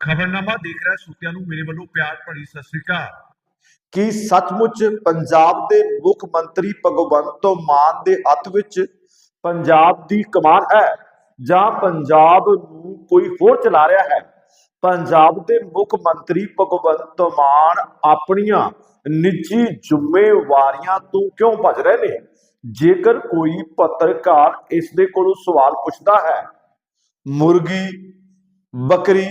ਖਬਰਨਾਮਾ ਦੇਖ ਰਿਹਾ ਸੂਤਿਆਂ ਨੂੰ, ਮੇਰੇ ਵੱਲੋਂ ਪਿਆਰ ਭਰੀ ਸਤਿ ਸ੍ਰੀ ਅਕਾਲ। ਕੀ ਸੱਚਮੁੱਚ ਪੰਜਾਬ ਦੇ ਮੁੱਖ ਮੰਤਰੀ ਭਗਵੰਤ ਮਾਨ ਦੇ ਹੱਥ ਵਿੱਚ ਪੰਜਾਬ ਦੀ ਕਮਾਨ ਹੈ ਜਾਂ ਪੰਜਾਬ ਨੂੰ ਕੋਈ ਹੋਰ ਚਲਾ ਰਿਹਾ ਹੈ? ਪੰਜਾਬ ਦੇ ਮੁੱਖ ਮੰਤਰੀ ਭਗਵੰਤ ਮਾਨ ਆਪਣੀਆਂ ਨਿੱਜੀ ਜ਼ਿੰਮੇਵਾਰੀਆਂ ਤੋਂ ਕਿਉਂ ਭੱਜ ਰਹੇ ਨੇ? ਜੇਕਰ ਕੋਈ ਪੱਤਰਕਾਰ ਇਸ ਦੇ ਕੋਲੋਂ ਸਵਾਲ ਪੁੱਛਦਾ ਹੈ, ਮੁਰਗੀ, ਬੱਕਰੀ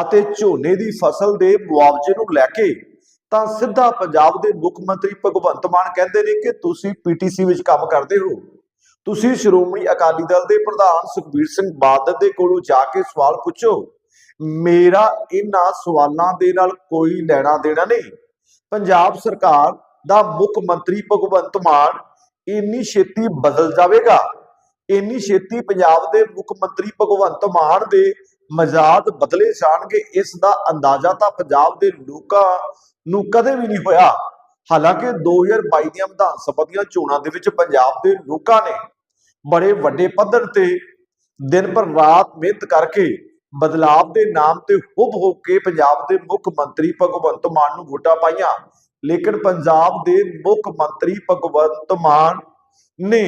ਅਤੇ ਝੋਨੇ ਦੀ ਫਸਲ ਦੇ ਮੁਆਵਜ਼ੇ ਨੂੰ ਲੈ ਕੇ ਤਾਂ ਸਿੱਧਾ ਪੰਜਾਬ ਦੇ ਮੁੱਖ ਮੰਤਰੀ ਭਗਵੰਤ ਮਾਨ ਕਹਿੰਦੇ ਨੇ ਕਿ ਤੁਸੀਂ ਪੀਟੀਸੀ ਵਿੱਚ ਕੰਮ ਕਰਦੇ ਹੋ। ਤੁਸੀਂ ਸ਼੍ਰੋਮਣੀ ਅਕਾਲੀ ਦਲ ਦੇ ਪ੍ਰਧਾਨ ਸੁਖਬੀਰ ਸਿੰਘ ਬਾਦਲ ਦੇ ਕੋਲੋਂ ਜਾ ਕੇ ਸਵਾਲ ਪੁੱਛੋ। ਮੇਰਾ ਇਹਨਾਂ ਸਵਾਲਾਂ ਦੇ ਨਾਲ ਕੋਈ ਲੈਣਾ ਦੇਣਾ ਨਹੀਂ। ਪੰਜਾਬ ਸਰਕਾਰ ਦਾ ਮੁੱਖ ਮੰਤਰੀ ਭਗਵੰਤ ਮਾਨ ਇੰਨੀ ਛੇਤੀ ਬਦਲ ਜਾਵੇਗਾ। ਇੰਨੀ ਛੇਤੀ ਪੰਜਾਬ ਦੇ ਮੁੱਖ ਮੰਤਰੀ ਭਗਵੰਤ ਮਾਨ ਦੇ ਮਜ਼ਾਦ ਬਦਲੇ ਜਾਣਗੇ ਇਸ ਦਾ ਅੰਦਾਜ਼ਾ ਤਾਂ ਪੰਜਾਬ ਦੇ ਲੋਕਾਂ ਨੂੰ ਕਦੇ ਵੀ ਨਹੀਂ ਹੋਇਆ। ਹਾਲਾਂਕਿ 2022 ਦੀਆਂ ਵਿਧਾਨ ਸਭਾ ਦੀਆਂ ਚੋਣਾਂ ਦੇ ਵਿੱਚ ਪੰਜਾਬ ਦੇ ਲੋਕਾਂ ਨੇ ਬੜੇ ਵੱਡੇ ਪੱਧਰ ਤੇ ਦਿਨ ਭਰ ਰਾਤ ਮਿਹਨਤ ਕਰਕੇ ਬਦਲਾਵ ਦੇ ਨਾਮ ਤੇ ਹੁਬ ਹੋ ਕੇ ਪੰਜਾਬ ਦੇ ਮੁੱਖ ਮੰਤਰੀ ਭਗਵੰਤ ਮਾਨ ਨੂੰ ਵੋਟਾਂ ਪਾਈਆਂ। ਲੇਕਿਨ ਪੰਜਾਬ ਦੇ ਮੁੱਖ ਮੰਤਰੀ ਭਗਵੰਤ ਮਾਨ ਨੇ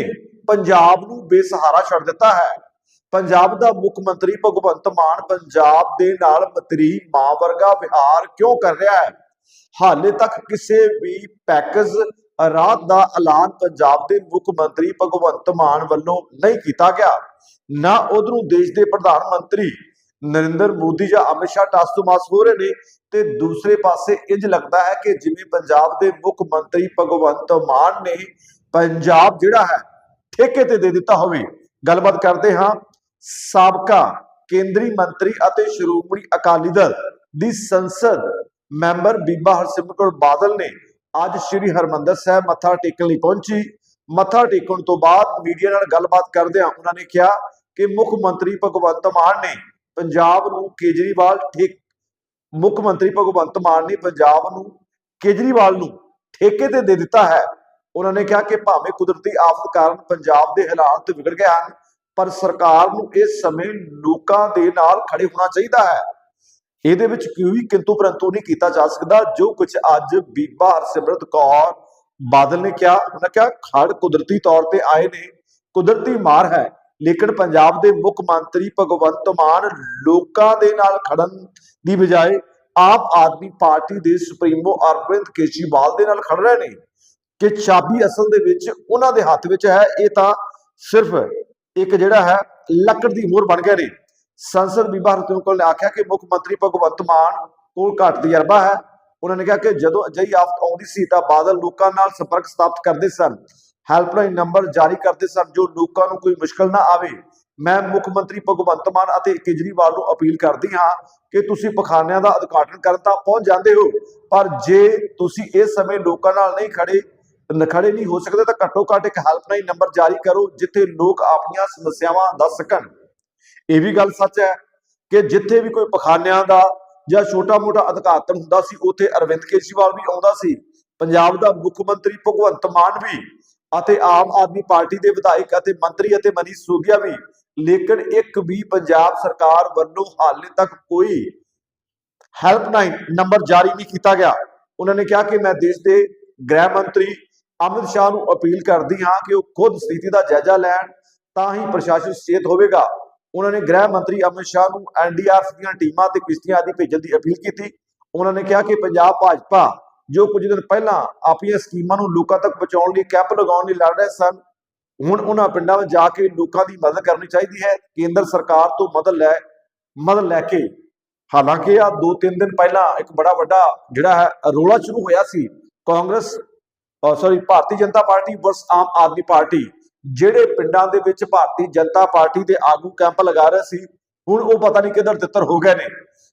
ਪੰਜਾਬ ਨੂੰ ਬੇਸਹਾਰਾ ਛੱਡ ਦਿੱਤਾ ਹੈ। ਪੰਜਾਬ ਦਾ ਮੁੱਖ ਮੰਤਰੀ ਭਗਵੰਤ ਮਾਨ ਪੰਜਾਬ ਦੇ ਨਾਲ ਮਤਰੀ ਮਾਂ ਵਰਗਾ ਵਿਹਾਰ ਕਿਉਂ ਕਰ ਰਿਹਾ ਹੈ? ਹਾਲੇ ਤੱਕ ਕਿਸੇ ਵੀ ਪੈਕੇਜ ਰਾਹਤ ਦਾ ਐਲਾਨ ਪੰਜਾਬ ਦੇ ਮੁੱਖ ਮੰਤਰੀ ਭਗਵੰਤ ਮਾਨ ਵੱਲੋਂ ਨਹੀਂ ਕੀਤਾ ਗਿਆ। ਨਾ ਉਧਰੋਂ ਦੇਸ਼ ਦੇ ਪ੍ਰਧਾਨ ਮੰਤਰੀ ਨਰਿੰਦਰ ਮੋਦੀ ਜਾਂ ਅਮਿਤ ਸ਼ਾਹ ਟਸ ਮਾਸ ਹੋ ਰਹੇ ਨੇ ਤੇ ਦੂਸਰੇ ਪਾਸੇ ਇੰਜ ਲੱਗਦਾ ਹੈ ਕਿ ਜਿਵੇਂ ਪੰਜਾਬ ਦੇ ਮੁੱਖ ਮੰਤਰੀ ਭਗਵੰਤ ਮਾਨ ਨੇ ਪੰਜਾਬ ਜਿਹੜਾ ਹੈ ਠੇਕੇ ਤੇ ਦੇ ਦਿੱਤਾ ਹੋਵੇ। ਗੱਲਬਾਤ ਕਰਦੇ ਹਾਂ ਸਾਬਕਾ ਕੇਂਦਰੀ ਮੰਤਰੀ ਅਤੇ ਸ਼੍ਰੋਮਣੀ ਅਕਾਲੀ ਦਲ ਦੀ ਸੰਸਦ ਮੈਂਬਰ ਬੀਬਾ ਹਰਸਿਮਰਤ ਕੌਰ ਬਾਦਲ ਨੇ ਅੱਜ ਸ੍ਰੀ ਹਰਮੰਦਰ ਸਾਹਿਬ ਮੱਥਾ ਟੇਕਣ ਲਈ ਪਹੁੰਚੀ। ਮੱਥਾ ਟੇਕਣ ਤੋਂ ਬਾਅਦ ਮੀਡੀਆ ਨਾਲ ਗੱਲਬਾਤ ਕਰਦਿਆਂ ਉਹਨਾਂ ਨੇ ਕਿਹਾ ਕਿ ਮੁੱਖ ਮੰਤਰੀ ਭਗਵੰਤ ਮਾਨ ਨੇ ਪੰਜਾਬ ਨੂੰ ਕੇਜਰੀਵਾਲ ਠੇਕ, ਮੁੱਖ ਮੰਤਰੀ ਭਗਵੰਤ ਮਾਨ ਨੇ ਪੰਜਾਬ ਨੂੰ ਕੇਜਰੀਵਾਲ ਨੂੰ ਠੇਕੇ ਤੇ ਦੇ ਦਿੱਤਾ ਹੈ। ਉਹਨਾਂ ਨੇ ਕਿਹਾ ਕਿ ਭਾਵੇਂ ਕੁਦਰਤੀ ਆਫਤ ਕਾਰਨ ਪੰਜਾਬ ਦੇ ਹਾਲਾਤ ਵਿਗੜ ਗਏ ਹਨ ਪਰ ਸਰਕਾਰ ਨੂੰ ਇਸ ਸਮੇਂ ਲੋਕਾਂ ਦੇ ਨਾਲ ਖੜੇ ਹੋਣਾ ਚਾਹੀਦਾ ਹੈ। ਇਹਦੇ ਵਿੱਚ ਕੋਈ ਕਿੰਤੂ ਪਰੰਤੂ ਨਹੀਂ ਕੀਤਾ ਜਾ ਸਕਦਾ, ਜੋ ਕੁਝ ਅੱਜ ਬੀਬਾ ਹਰਸਿਮਰਤ ਕੌਰ ਬਾਦਲ ਨੇ ਕਿਹਾ, ਉਹਨਾਂ ਕਿਹਾ, ਖੜ ਕੁਦਰਤੀ ਤੌਰ ਤੇ ਆਏ ਨੇ, ਕੁਦਰਤੀ ਮਾਰ ਹੈ। ਲੇਕਿਨ ਪੰਜਾਬ ਦੇ ਮੁੱਖ ਮੰਤਰੀ ਭਗਵੰਤ ਮਾਨ ਲੋਕਾਂ ਦੇ ਨਾਲ ਖੜਨ ਦੀ ਬਜਾਏ ਆਪ ਆਦਮੀ ਪਾਰਟੀ ਦੇ ਸੁਪਰੀਮੋ ਅਰਵਿੰਦ ਕੇਜਰੀਵਾਲ ਦੇ ਨਾਲ ਖੜ ਰਹੇ ਨੇ ਕਿ ਚਾਬੀ ਅਸਲ ਦੇ ਵਿੱਚ ਉਹਨਾਂ ਦੇ ਹੱਥ ਵਿੱਚ ਹੈ। ਇਹ ਤਾਂ ਸਿਰਫ ਇੱਕ ਜਿਹੜਾ ਹੈ, ਲੱਕੜ ਦੀ ਮੋਹਰ ਬਣ ਗਏ ਨੇ। ਸੰਸਦ ਬੀਬਾ ਹਰਤਿਮ ਕੋਲ ਨੇ ਆਖਿਆ ਕਿ ਮੁੱਖ ਮੰਤਰੀ ਭਗਵੰਤ ਮਾਨ ਕੋਲ ਘੱਟ ਤਜਰਬਾ ਹੈ। ਉਹਨਾਂ ਨੇ ਕਿਹਾ ਕਿ ਜਦੋਂ ਅਜਿਹੀ ਆਫਤ ਆਉਂਦੀ ਸੀ ਤਾਂ ਬਾਦਲ ਲੋਕਾਂ ਨਾਲ ਸੰਪਰਕ ਸਥਾਪਿਤ ਕਰਦੇ ਸਨ, ਹੈਲਪਲਾਈਨ ਨੰਬਰ ਜਾਰੀ ਕਰਦੇ ਸਨ ਜੋ ਲੋਕਾਂ ਨੂੰ ਕੋਈ ਮੁਸ਼ਕਲ ਨਾ ਆਵੇ। ਮੈਂ ਮੁੱਖ ਮੰਤਰੀ ਭਗਵੰਤ ਮਾਨ ਅਤੇ ਕੇਜਰੀਵਾਲ ਨੂੰ ਅਪੀਲ ਕਰਦੀ ਹਾਂ ਕਿ ਤੁਸੀਂ ਪਖਾਨਿਆਂ ਦਾ ਉਦਘਾਟਨ ਕਰਨ ਤਾਂ ਪਹੁੰਚ ਜਾਂਦੇ ਹੋ, ਪਰ ਜੇ ਤੁਸੀਂ ਇਸ ਸਮੇਂ ਲੋਕਾਂ ਨਾਲ ਨਹੀਂ ਖੜੇ ਨਖੜੇ ਨਹੀਂ ਹੋ ਸਕਦੇ ਤਾਂ ਘੱਟੋ ਘੱਟ ਇੱਕ ਹੈਲਪਲਾਈਨ ਨੰਬਰ ਜਾਰੀ ਕਰੋ ਜਿੱਥੇ ਲੋਕ ਆਪਣੀਆਂ ਸਮੱਸਿਆਵਾਂ ਦੱਸ ਸਕਣ। ਇਹ ਵੀ ਗੱਲ ਸੱਚ ਹੈ ਕਿ ਜਿੱਥੇ ਵੀ ਕੋਈ ਪਖਾਨਿਆਂ ਦਾ ਜਾਂ ਛੋਟਾ-ਮੋਟਾ ਉਦਘਾਟਨ ਹੁੰਦਾ ਸੀ, ਉੱਥੇ ਅਰਵਿੰਦ ਕੇਜਰੀਵਾਲ ਵੀ ਆਉਂਦਾ ਸੀ। ਪੰਜਾਬ ਦਾ ਮੁੱਖ ਮੰਤਰੀ ਭਗਵੰਤ ਮਾਨ ਵੀ ਅਤੇ ਆਮ ਆਦਮੀ ਪਾਰਟੀ ਦੇ ਵਿਧਾਇਕ ਅਤੇ ਮੰਤਰੀ ਅਤੇ ਮਨੀਸ਼ ਸੋਧੀਆ ਵੀ। ਲੇਕਿਨ ਇੱਕ ਵੀ ਪੰਜਾਬ ਸਰਕਾਰ ਵੱਲੋਂ ਹਾਲੇ ਤੱਕ ਕੋਈ ਹੈਲਪਲਾਈਨ ਨੰਬਰ ਜਾਰੀ ਨਹੀਂ ਕੀਤਾ ਗਿਆ। ਉਹਨਾਂ ਨੇ ਕਿਹਾ ਕਿ ਮੈਂ ਦੇਸ਼ ਦੇ ਗ੍ਰਹਿ ਮੰਤਰੀ ਅਮਿਤ ਸ਼ਾਹ ਨੂੰ ਅਪੀਲ ਕਰਦੀ ਹਾਂ ਕਿ ਉਹ ਖੁਦ ਸਥਿਤੀ ਦਾ ਜਾਇਜ਼ਾ ਲੈਣ, ਤਾਂ ਹੀ ਪ੍ਰਸ਼ਾਸਨ ਸੁਚੇਤ ਹੋਵੇਗਾ। ਉਹਨਾਂ ਨੇ ਗ੍ਰਹਿ ਮੰਤਰੀ ਅਮਿਤ ਸ਼ਾਹ ਨੂੰ ਐਨਡੀਆਰਐਫ ਦੀਆਂ ਟੀਮਾਂ ਤੇ ਕਿਸ਼ਤੀਆਂ ਆਦਿ ਭੇਜਣ ਦੀ ਅਪੀਲ ਕੀਤੀ। ਉਹਨਾਂ ਨੇ ਕਿਹਾ ਕਿ ਪੰਜਾਬ ਭਾਜਪਾ ਜੋ ਕੁਝ ਦਿਨ ਪਹਿਲਾਂ ਆਪਣੀਆਂ ਸਕੀਮਾਂ ਨੂੰ ਲੋਕਾਂ ਤੱਕ ਪਹੁੰਚਾਉਣ ਲਈ ਕੈਂਪ ਲਗਾਉਣ ਲਈ ਲੜ ਰਹੇ ਸਨ, ਹੁਣ ਉਹਨਾਂ ਪਿੰਡਾਂ ਵਿੱਚ ਜਾ ਕੇ ਲੋਕਾਂ ਦੀ ਮਦਦ ਕਰਨੀ ਚਾਹੀਦੀ ਹੈ। ਕੇਂਦਰ ਸਰਕਾਰ ਤੋਂ ਮਦਦ ਲੈ ਮਦਦ ਲੈ ਕੇ, ਹਾਲਾਂਕਿ ਆ ਦੋ ਤਿੰਨ ਦਿਨ ਪਹਿਲਾਂ ਇੱਕ ਬੜਾ ਵੱਡਾ ਜਿਹੜਾ ਹੈ ਰੋਲਾ ਸ਼ੁਰੂ ਹੋਇਆ ਸੀ। Congress sorry Bharatiya Janata Party versus Aam Aadmi Party, ਜਿਹੜੇ ਪਿੰਡਾਂ ਦੇ ਵਿੱਚ ਭਾਰਤੀ ਜਨਤਾ ਪਾਰਟੀ ਦੇ ਆਗੂ ਕੈਂਪ ਲਗਾ ਰਹੇ ਸੀ, ਹੁਣ ਉਹ ਪਤਾ ਨਹੀਂ ਕਿੱਧਰ ਤਿੱਤਰ ਹੋ ਗਏ ਨੇ।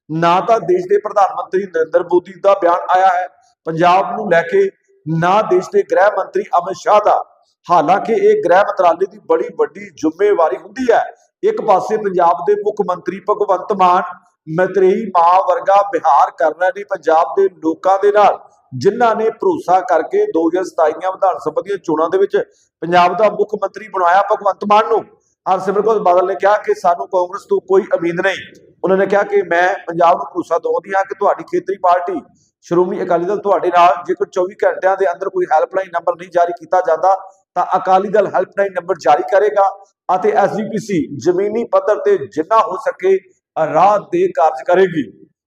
ਨਾ ਤਾਂ ਦੇਸ਼ ਦੇ ਪ੍ਰਧਾਨ ਮੰਤਰੀ ਨਰਿੰਦਰ ਮੋਦੀ ਦਾ ਬਿਆਨ ਆਇਆ ਹੈ, ਪੰਜਾਬ ਨੂੰ ਲੈ ਕੇ, ਨਾ ਦੇਸ਼ ਦੇ ਗ੍ਰਹਿ ਮੰਤਰੀ ਅਮਿਤ ਸ਼ਾਹ ਦਾ। ਹਾਲਾਂਕਿ ਇਹ ਗ੍ਰਹਿ ਮੰਤਰਾਲੇ ਦੀ ਬੜੀ ਵੱਡੀ ਜ਼ਿੰਮੇਵਾਰੀ ਹੁੰਦੀ ਹੈ। ਇੱਕ ਪਾਸੇ ਪੰਜਾਬ ਦੇ ਮੁੱਖ ਮੰਤਰੀ ਭਗਵੰਤ ਮਾਨ ਮਤਰੇਈ ਮਾਂ ਵਰਗਾ ਵਿਹਾਰ ਕਰ ਰਹੇ ਨੇ, ਪੰਜਾਬ ਦੇ ਲੋਕਾਂ ਦੇ ਨਾਲ ਜਿਨ੍ਹਾਂ ਨੇ ਭਰੋਸਾ ਕਰਕੇ 2027 ਦੀਆਂ ਵਿਧਾਨ ਸਭਾ ਦੀਆਂ ਚੋਣਾਂ ਦੇ ਵਿੱਚ ਪੰਜਾਬ ਦਾ ਮੁੱਖ ਮੰਤਰੀ ਬਣਾਇਆ ਭਗਵੰਤ ਮਾਨ ਨੂੰ। ਹਰਸਿਮਰਤ ਕੌਰ ਬਾਦਲ ਨੇ ਕਿਹਾ ਕਿ ਸਾਨੂੰ ਕਾਂਗਰਸ ਤੋਂ ਕੋਈ ਉਮੀਦ ਨਹੀਂ। ਉਹਨਾਂ ਨੇ ਕਿਹਾ ਕਿ ਮੈਂ ਪੰਜਾਬ ਨੂੰ ਭਰੋਸਾ ਦਿਵਾਉਂਦੀ ਹਾਂ ਕਿ ਤੁਹਾਡੀ ਖੇਤਰੀ ਪਾਰਟੀ ਸ਼੍ਰੋਮਣੀ ਅਕਾਲੀ ਦਲ ਤੁਹਾਡੇ ਨਾਲ ਜੇਕਰ 24 ਘੰਟਿਆਂ ਦੇ ਅੰਦਰ ਕੋਈ ਹੈਲਪਲਾਈਨ ਨੰਬਰ ਨਹੀਂ ਜਾਰੀ ਕੀਤਾ ਜਾਂਦਾ, ਤਾਂ ਅਕਾਲੀ ਦਲ ਹੈਲਪਲਾਈਨ ਨੰਬਰ ਜਾਰੀ ਕਰੇਗਾ ਅਤੇ ਐਸਜੀਪੀਸੀ ਜ਼ਮੀਨੀ ਪੱਧਰ ਤੇ ਜਿੰਨਾ ਹੋ ਸਕੇ ਰਾਹਤ ਦੇ ਕਾਰਜ ਕਰੇਗੀ।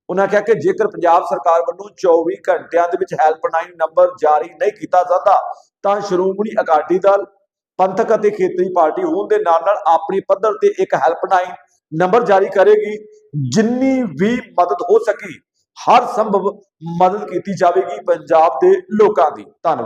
ਉਹਨਾਂ ਕਿਹਾ ਕਿ ਜੇਕਰ ਪੰਜਾਬ ਸਰਕਾਰ ਵੱਲੋਂ 24 ਘੰਟਿਆਂ ਦੇ ਵਿੱਚ ਹੈਲਪਲਾਈਨ ਨੰਬਰ ਜਾਰੀ ਨਹੀਂ ਕੀਤਾ ਜਾਂਦਾ, ਤਾਂ ਸ਼੍ਰੋਮਣੀ ਅਕਾਲੀ ਦਲ, ਪੰਥਕ ਅਤੇ ਖੇਤਰੀ ਪਾਰਟੀ ਹੋਣ ਦੇ ਨਾਲ ਨਾਲ ਆਪਣੇ ਪੱਧਰ ਤੇ ਇੱਕ ਹੈਲਪਲਾਈਨ ਨੰਬਰ ਜਾਰੀ ਕਰੇਗੀ, ਜਿੰਨੀ ਵੀ ਮਦਦ ਹੋ ਸਕੀ, ਹਰ ਸੰਭਵ ਮਦਦ ਕੀਤੀ ਜਾਵੇਗੀ ਪੰਜਾਬ ਦੇ ਲੋਕਾਂ ਦੀ। ਧੰਨਵਾਦ।